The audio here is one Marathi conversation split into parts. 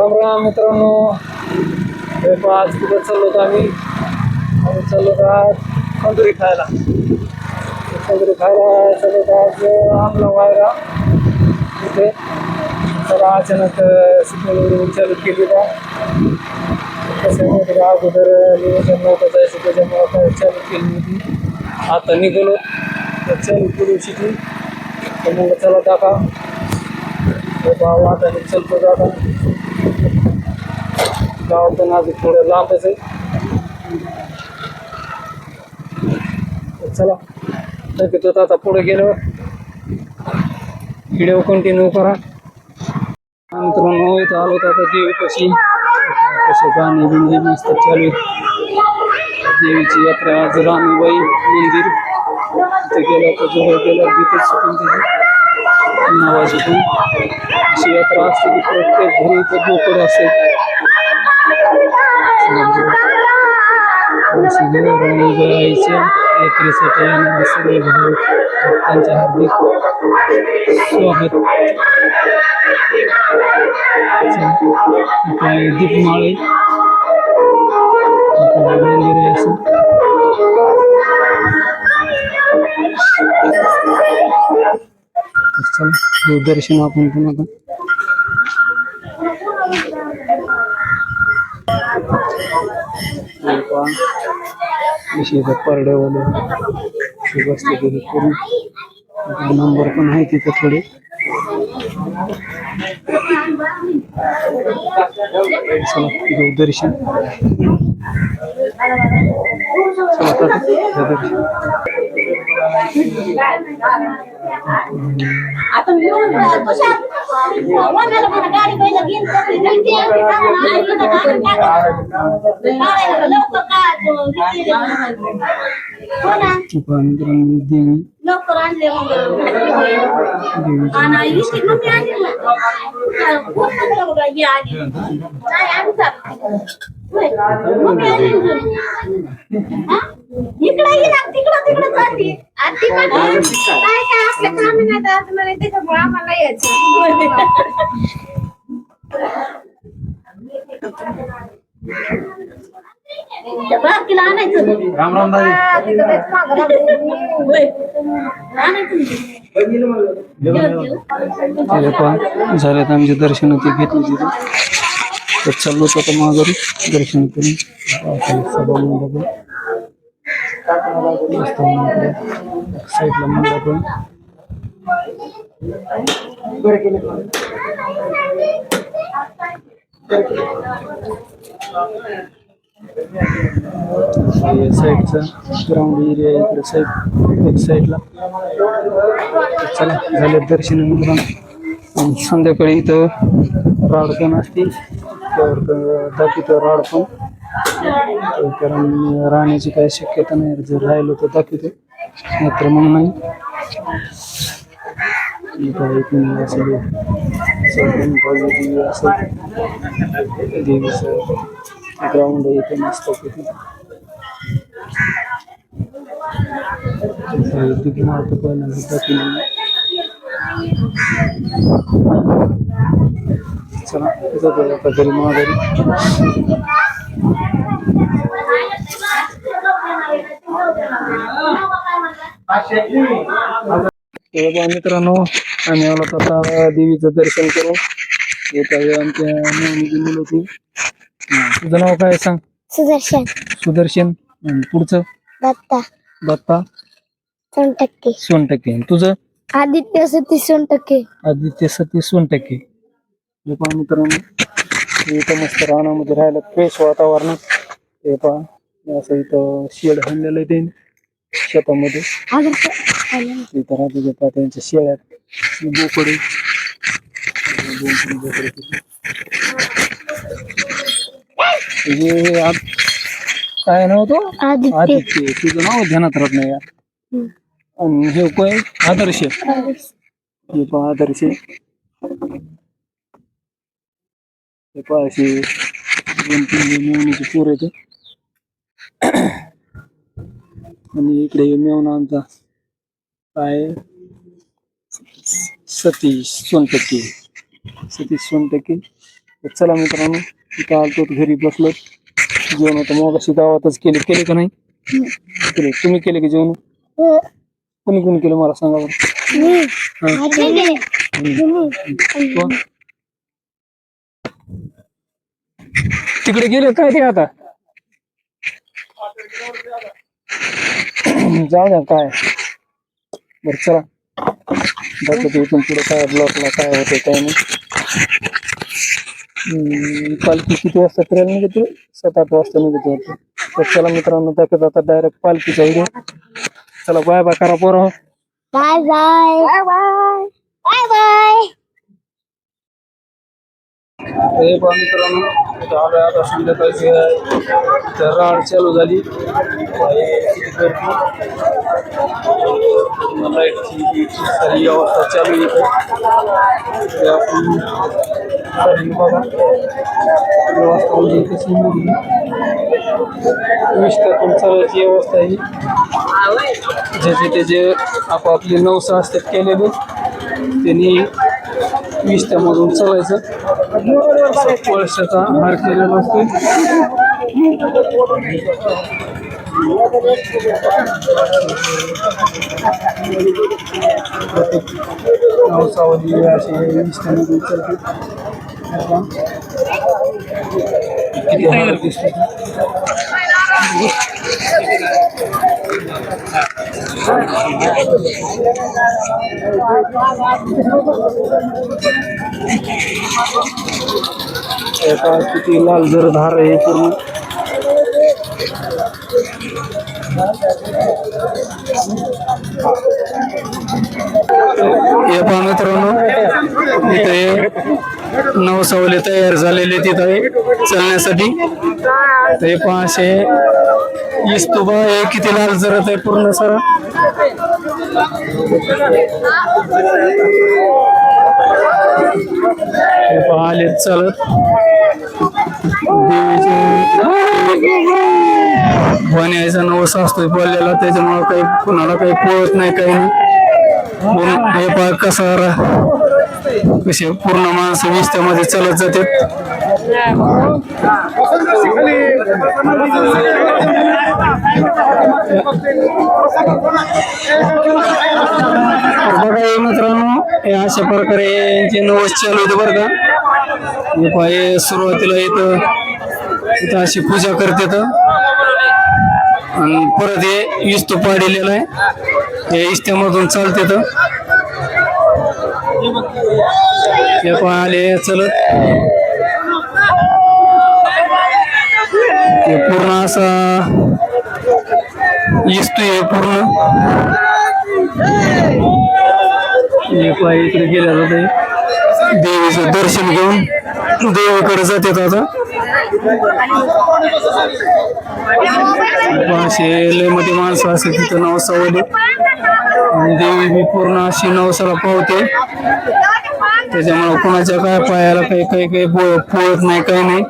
राम राम मित्रांनो. हे आज कुठं चाललो होतो आम्ही? आम्ही चाललो होतो आज तंदुरी खायला. तंदुरी खायला चाललो होतो आज आमला व्हायला तिथे तर अचानक सिग्नल चालू केली बा कसं अगोदर नियोजन नव्हतं जायचं त्याच्यामुळं काय चालू केली होती. आता निघालो. तर चालू करू शिकली तर मग चला टाका. बाबा आता चलतो जाता. गावातून अजून थोडं लांबच आहे तर चला शक्यतो आता पुढे गेलो। व्हिडिओ कंटिन्यू करा। मित्रांनो इथं आलो तर आता कशी कसं गाणे बिणे मस्त चालू। देवीची यात्रा आज रामीबाई मंदिर। तिथे गेलं तर जवळ गेलं तिथेच सुटून नावा नावाची अशी यात्रा असते की प्रत्येक घरी इथं बोकड असेल राणीबाईच्या यात्रेसाठी येणारे सर्व भाविक भक्तांचे हार्दिक स्वागत काय दीपमाळे मंदिर आहे. असं चला दर्शन आपण पण आता हे पहा, परड्यावाले असते करून नंबर पण आहे तिथे थोडे. चला दर्शन. चला दर्शन. आता मी येऊन तुषार कोणाला म्हणा गाडी पहिलं घेऊन टाकली. त्यांची आमची कामं नाही केलं तर आम्ही काय करायचं? काय लवकर काय तो किती हो ना पहा मित्रांनो देवी लवकर आणले मग देवीची आणि इतकी मम्मी आणली ना काय, कोण म्हणलं बघा, ही आली. तिकडं तिकडं चालली. आणि ती काय काय काम आज म्हणे, त्याच्यामुळे आम्हाला यायचं आणायचं राम राम आणायचं आमचे दर्शन होते घेतले तिथे तर चाललो होतो आता माघारी. दर्शन करून. आता सभा मंडप आहे. मस्त साईडला मंडप साईडचा ग्राउंड एरिया आहे इकडे साईड. एक साईडला चला झाले दर्शन आणि संध्याकाळी इथं राड असतील. तर त्यावर दाखवतो राड पण. कारण राहण्याची काही शक्यता नाही जर राहिलो तर दाखवतो मात्र मग नाही. इथं इथून असं. ग्राउंड इथे मस्त तिथे. मारतो पण दाखवलं चला घरी तेव्हा मित्रांनो आम्ही आलो आता देवीचं दर्शन करू. आमच्या मुलं होती तुझं नाव काय सांग? सुदर्शन. सुदर्शन. पुढचं? दत्ता. दत्ता. दोन टक्के सोनटक्के. आणि तुझं? आदित्य सतीश दोन टक्के आदित्य सतीश सोनटक्के. हे पहा मित्रांनो इथं मस्त रानामध्ये राहायला फ्रेश वातावरणात हे पहा असं इथं शेड हाणलेलं आहे त्यांनी शेतामध्ये. इथं राहते पहा त्यांच्या शेळ्यात बोकडे. बोकडे तिथे. आत- काय नाव तो? आदित्य. तुझं नाव ध्यानात राहत नाही यार. हम्म. आणि हे कोण आदर्श. हे पहा आदर्श. हे पहा अशी दोन तीन मेवणीची पोर येते. आणि इकडे मेवणा आमचा काय सतीश सोनटक्के. सतीश सोनटक्के. तर चला मित्रांनो इथं आलतो घरी बसलो. जेवण होतं मग अशी गावातच केले केले का नाही? केले. तुम्ही केले की जेवण. कोणी कोणी केलं? मला सांगा बरं? तिकडे गेले काय ते आता. जाऊ द्या काय. बर चला. दाखवतो इथून पुढे काय ब्लॉकला काय होते काय नाही. हम्म, पालखी किती वाजता फिरायला निघते सात आठ वाजता निघते वाटतं तर चला मित्रांनो दाखवत आता डायरेक्ट पालखीचा व्हिडिओ चला बाय बाय करा पोरं. Bye bye bye bye bye bye हे पहा मित्रांनो इथं आता संध्याकाळची राड चालू झाली. लाईटची सारी व्यवस्था चालू आहे ते आपण सारी बघा. व्यवस्था म्हणजे कशी मोठी चालायची व्यवस्था ही ज्याचे त्याचे आपापले नवसा असतात केलेले. त्यांनी विष्ट्यामधून चालायचं. पळशाचा हार केलेला असतो. नवसावली असे विष्ट्यामधून किती एका किती लाल जर धार आहे पूर्ण. हे पहा मित्रांनो इथे नवसावले तयार झालेले तिथे चालण्यासाठी. ते पाचशे असे इस्तुबा हे किती लाल जरत आहे पूर्ण सर. हे चालत. देवीचे वाण्याचा नवस असतोय बोललेला त्याच्यामुळं काही कुणाला काही पळत नाही काही नाही. हे पहा कसा कसे पूर्ण माणसं विस्त्यामध्ये चालत जातात. बघा मित्रांनो हे अशा प्रकारे यांचे नवस चालू होते बरं का. हे पहा हे सुरुवातीला इथं इथं अशी पूजा करतात. आणि परत हे इस्तो पाडलेला आहे. या इस्त्यामधून चालते तर हे पहा आले चलत. हे पूर्ण असा आहे पूर्ण. इकडे गेल्या जाते. देवीचं दर्शन घेऊन देवीकडे जातात आता. असे लय मोठी माणसं असते तिथं नवसावली आणि देवी बी पूर्ण अशी नवसाला पावते. त्याच्यामुळे कोणाच्या काय पायाला काही काही काही पोळत नाही काही नाही.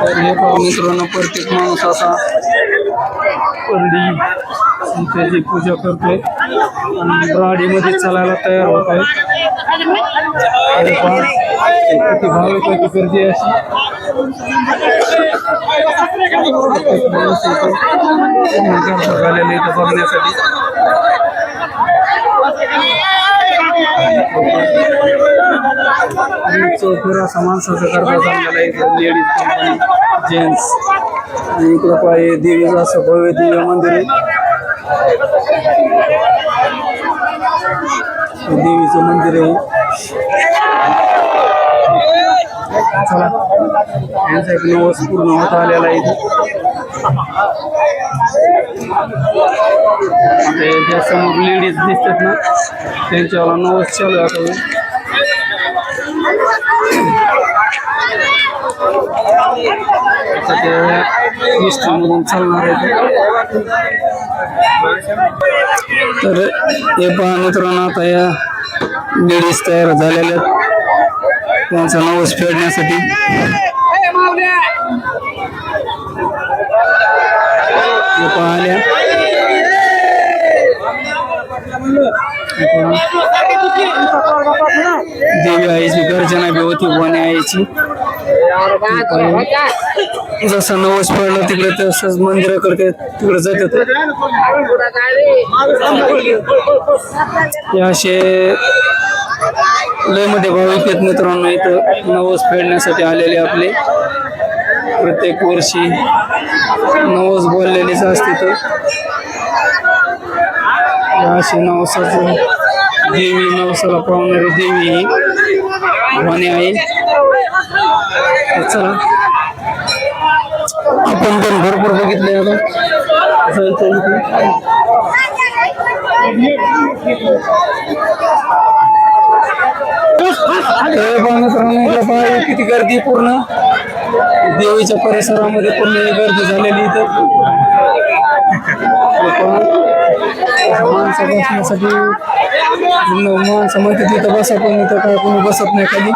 तर हे पाहून मित्रांनो प्रत्येक माणूस असा परडी त्याची पूजा करतोय. आणि राडीमध्ये चालायला तयार होत आहे. किती पहा, किती गर्दी अशी. प्रत्येक माणूस इथं झालेली इथं बघण्यासाठी. चौफेरा समान सहकार करता चाललेला इथं लेडीज कंपनी जेंट्स आणि इकडं पाय देवीचं असं भव्य दिव्य मंदिर आहे. देवीचं मंदिर आहे. चला यांचा एक नवस पूर्ण होत आलेला आहे ज्या समोर लेडीज दिसतात ना त्यांच्यावाला नवस चालू आहे आता. चालणार आहे तर हे पहा मित्रांनो आता या लेडीज तयार झालेल्या त्यांचा नवस फेडण्यासाठी. हे देवी आईची गर्जना बी होती बोने आईची. जसं नवस पडलं तिकडे तसंच मंदिर करते तिकडे जातात. हे असे लयमध्ये भाविक आहेत मित्रांनो इथं नवस फेडण्यासाठी आलेले आपले. प्रत्येक वर्षी नवस बोललेलीच असते तर. अशी नवसाचं देवी नवसाला पावणारी देवी ही म्हणे आहे. चला. आपण पण भरपूर बघितले आता. जायचं किती गर्दी पूर्ण. देवीच्या परिसरामध्ये पण गर्दी झालेली इथं. माणसं बसण्यासाठी माणसं म्हणते तिथं बसा पण इथं काय कोणी बसत नाही खाली.